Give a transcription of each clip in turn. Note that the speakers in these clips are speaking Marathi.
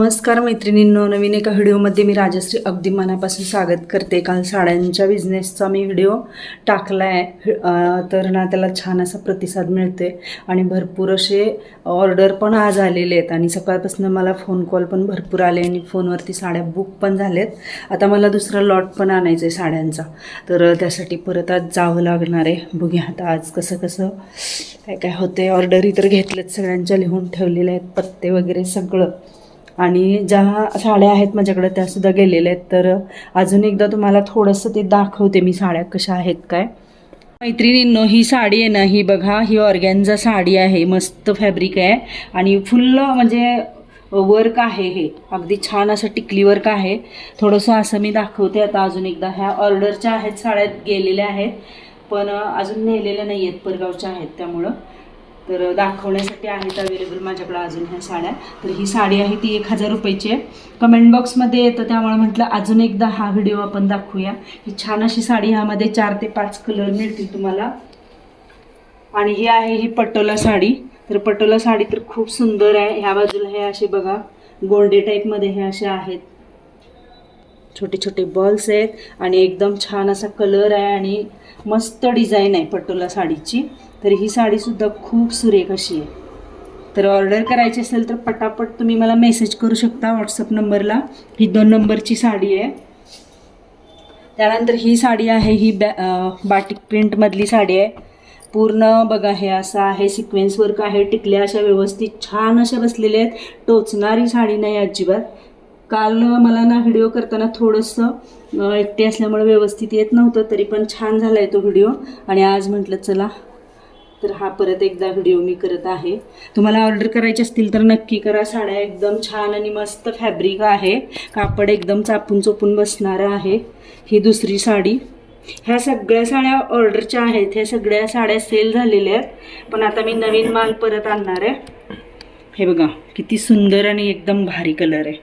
नमस्कार मैत्रिणींनो नवीन एका व्हिडिओमध्ये मी राजश्री अगदी मनापासून स्वागत करते. काल साड्यांच्या बिझनेसचा मी व्हिडिओ टाकला आहे तर ना त्याला छान असा प्रतिसाद मिळते आणि भरपूर असे ऑर्डर पण आज आलेले आहेत. आणि सकाळपासून मला फोन कॉल पण भरपूर आले आणि फोनवरती साड्या बुक पण झालेत. आता मला दुसरा लॉट पण आणायचा आहे साड्यांचा. तर त्यासाठी परत आज जावं लागणार आहे. बघूया आता आज कसं कसं काय काय होते ऑर्डरी तर घेतल्यात सगळ्यांच्या लिहून ठेवलेल्या आहेत पत्ते वगैरे सगळं. आणि ज्या साड्या आहेत माझ्याकडे त्यासुद्धा गेलेल्या आहेत. तर अजून एकदा तुम्हाला थोडंसं ते दाखवते मी साड्या कशा आहेत काय. मैत्रिणींनो ही साडी आहे ना ही बघा ही ऑर्गॅन्झा साडी आहे. मस्त फॅब्रिक आहे. आणि फुल्ल म्हणजे वर्क आहे हे. अगदी छान असं टिकली वर्क आहे. थोडंसं असं मी दाखवते आता अजून एकदा. ह्या ऑर्डरच्या आहेत साड्या गेलेल्या आहेत. पण अजून नेलेल्या नाही आहेत परगावच्या आहेत त्यामुळं. तर दाखवण्यासाठी आहेत अवेलेबल माझ्याकडे अजून ह्या साड्या. तर ही साडी आहे ती एक हजार रुपयाची आहे. कमेंट बॉक्समध्ये येतं त्यामुळे म्हटलं अजून एकदा हा व्हिडिओ आपण दाखवूया. ही छान अशी साडी ह्यामध्ये चार ते पाच कलर मिळतील तुम्हाला. आणि ही आहे ही पटोला साडी. तर पटोला साडी तर खूप सुंदर आहे. ह्या बाजूला हे असे बघा गोंडे टाईपमध्ये हे असे आहेत. छोटे छोटे बॉल्स आहेत. आणि एकदम छान असा कलर आहे आणि मस्त डिझाईन आहे पटोला साडीची. तर ही साडीसुद्धा खूप सुरेख अशी आहे. तर ऑर्डर करायची असेल तर पटापट तुम्ही मला मेसेज करू शकता व्हॉट्सअप नंबरला. ही दोन नंबरची साडी आहे. त्यानंतर ही साडी आहे ही बॅ बाटिक प्रिंटमधली साडी आहे. पूर्ण बघा हे असं आहे सिक्वेन्स वर्क आहे. टिकल्या अशा व्यवस्थित छान अशा बसलेल्या आहेत. टोचणारी साडी नाही अजिबात. काल मला ना व्हिडिओ करताना थोडंसं एकटे असल्यामुळे व्यवस्थित येत नव्हतं तरी पण छान झाला आहे तो व्हिडिओ आणि आज म्हटलं चला तर हा परत एकदा व्हिडिओ मी करत आहे. तुम्हाला ऑर्डर करायचे असतील तर नक्की करा. साड्या एकदम छान आणि मस्त फॅब्रिक आहे. कापड एकदम चापून चोपून बसणारं आहे. ही दुसरी साडी. ह्या सगळ्या साड्या ऑर्डरच्या आहेत. ह्या सगळ्या साड्या सेल झालेल्या आहेत. पण आता मी नवीन माल परत आणणार आहे. हे बघा किती सुंदर आणि एकदम भारी कलर आहे.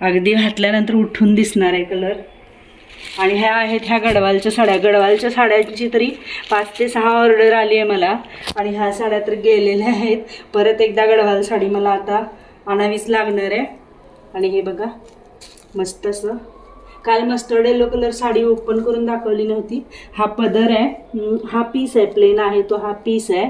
अगदी घातल्यानंतर उठून दिसणार आहे कलर आणि ह्या आहेत ह्या गडवालच्या साड्या. गडवालच्या साड्यांची तरी पाच ते सहा ऑर्डर आली आहे मला. आणि ह्या साड्या तर गेलेल्या आहेत. परत एकदा गडवाल साडी मला आता आणावीच लागणार आहे. आणि हे बघा मस्त असं. काल mustard yellow colour saree open करून दाखवली नव्हती. हा पदर आहे. हा पीस आहे प्लेन आहे तो हा पीस आहे.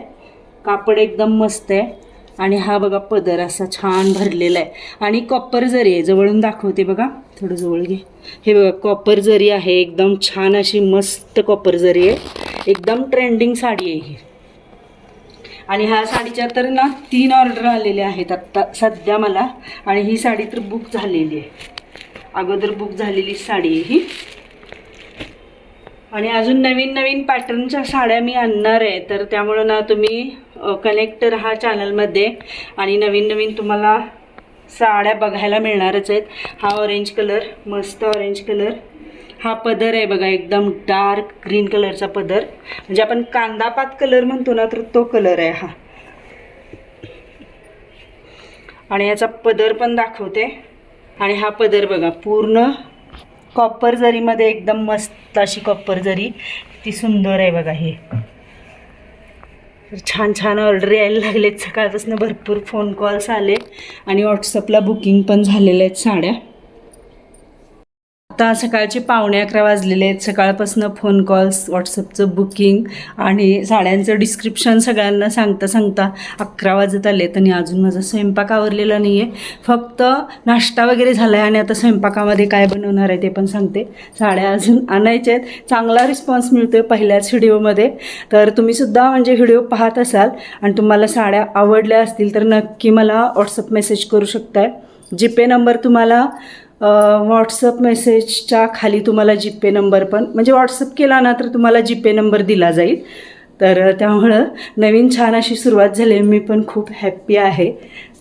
कापड एकदम मस्त आहे. आणि हा बघा पदर असा छान भरलेला आहे. आणि कॉपर जरी आहे जवळून दाखवते बघा. थोडं जवळ घे. हे बघा कॉपर जरी आहे एकदम छान अशी मस्त कॉपर जरी आहे. एकदम ट्रेंडिंग साडी आहे ही. आणि ह्या साडीच्या तर ना तीन ऑर्डर आलेल्या आहेत आत्ता सध्या मला. आणि ही साडी तर बुक झालेली आहे. अगोदर बुक झालेली साडी आहे ही. आणि अजून नवीन नवीन पॅटर्नच्या साड्या मी आणणार आहे. तर त्यामुळं ना तुम्ही कनेक्ट राहा चॅनलमध्ये आणि नवीन नवीन तुम्हाला साड्या बघायला मिळणारच आहेत. हा ऑरेंज कलर मस्त ऑरेंज कलर हा पदर आहे बघा एकदम डार्क ग्रीन कलरचा पदर. म्हणजे आपण कांदापात कलर म्हणतो ना तर तो कलर आहे हा. आणि याचा पदर पण दाखवते. आणि हा पदर बघा पूर्ण कॉपर जरीमध्ये एकदम मस्त अशी कॉपर जरी ती सुंदर आहे बघा हे. छान छान ऑर्डर यायला लागलेत. सकाळपासून भरपूर फोन कॉल्स आले आणि व्हॉट्सअपला बुकिंग पण झालेल्या आहेत साड्या. आता सकाळचे पावणे अकरा वाजलेले आहेत. सकाळपासून फोन कॉल्स व्हॉट्सअपचं बुकिंग आणि साड्यांचं डिस्क्रिप्शन सगळ्यांना सांगता सांगता अकरा वाजत आलेत आणि अजून माझा स्वयंपाक आवरलेला नाही आहे फक्त नाश्ता वगैरे झाला आहे आणि आता स्वयंपाकामध्ये काय बनवणार आहे ते पण सांगते. साड्या अजून आणायच्या आहेत. चांगला रिस्पॉन्स मिळतो आहे पहिल्याच व्हिडिओमध्ये तर तुम्हीसुद्धा म्हणजे व्हिडिओ पाहत असाल आणि तुम्हाला साड्या आवडल्या असतील तर नक्की मला व्हॉट्सअप मेसेज करू शकताय. जीपे नंबर तुम्हाला व्हॉट्सअप मेसेजच्या खाली तुम्हाला जीपे नंबर पण म्हणजे व्हॉट्सअप केला ना तर तुम्हाला जीपे नंबर दिला जाईल. तर त्यामुळं नवीन छान अशी सुरुवात झाली आहे मी पण खूप हॅप्पी आहे.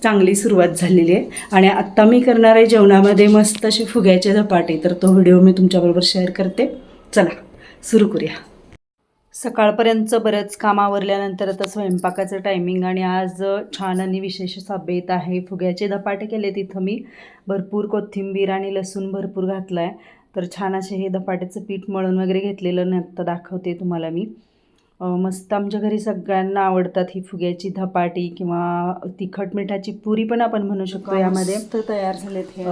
चांगली सुरुवात झालेली आहे. आणि आत्ता मी करणार आहे जेवणामध्ये मस्त असे फुग्याचे झपाटे. तर तो व्हिडिओ मी तुमच्याबरोबर शेअर करते. चला सुरू करूया. सकाळपर्यंतचं बरंच काम आवरल्यानंतर आता स्वयंपाकाचं टायमिंग आणि आज छान आणि विशेष असा बेत आहे. फुग्याचे धपाटे केले तिथं मी. भरपूर कोथिंबीर आणि लसूण भरपूर घातला आहे तर छान असे हे धपाट्याचं पीठ मळून वगैरे घेतलेलं नाही आत्ता दाखवते तुम्हाला मी. मस्त आमच्या घरी सगळ्यांना आवडतात ही फुग्याची धपाटी किंवा तिखट मिठाची पुरी पण आपण म्हणू शकतो यामध्ये. मस्त तयार झालेत हे.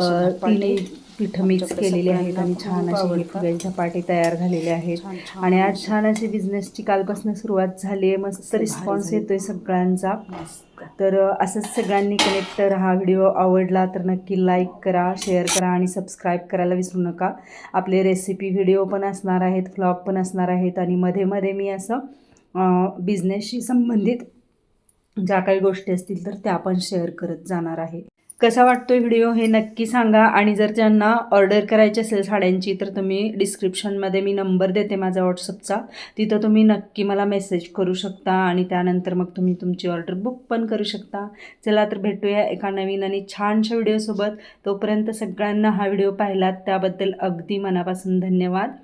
तिन्ही पीठ मिक्स केलेली आहेत आणि छान अशी ही आवडतात. फुग्याची धपाटे तयार झालेले आहेत आणि आज छान अशी बिझनेसची कालपासून सुरुवात झाली आहे मस्त रिस्पॉन्स. येतोय सगळ्यांचा. तर असंच सगळ्यांनी कनेक्ट तर हा व्हिडिओ आवडला तर नक्की लाईक करा शेअर करा आणि सबस्क्राईब करायला विसरू नका आपले रेसिपी व्हिडिओ पण असणार आहेत फ्लॉग पण असणार आहेत आणि मध्ये मध्ये मी असं बिझनेसशी संबंधित ज्या काही गोष्टी असतील तर त्या पण शेअर करत जाणार आहे कसा वाटतोय व्हिडिओ हे नक्की सांगा. आणि जर ज्यांना ऑर्डर करायची असेल साड्यांची तर तुम्ही डिस्क्रिप्शनमध्ये मी नंबर देते माझा व्हॉट्सअपचा तिथं तुम्ही नक्की मला मेसेज करू शकता आणि त्यानंतर मग तुम्ही तुमची ऑर्डर बुक पण करू शकता. चला तर भेटूया एका नवीन आणि छानशा व्हिडिओसोबत. तोपर्यंत सगळ्यांना हा व्हिडिओ पाहिलात त्याबद्दल अगदी मनापासून धन्यवाद.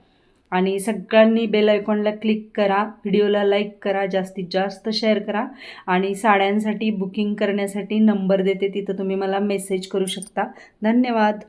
आणि सगळ्यांनी बेल आयकॉनला क्लिक करा व्हिडिओला लाईक करा जास्तीत जास्त शेअर करा आणि साड्यांसाठी बुकिंग करण्यासाठी नंबर देते तिथं तुम्ही मला मेसेज करू शकता. धन्यवाद.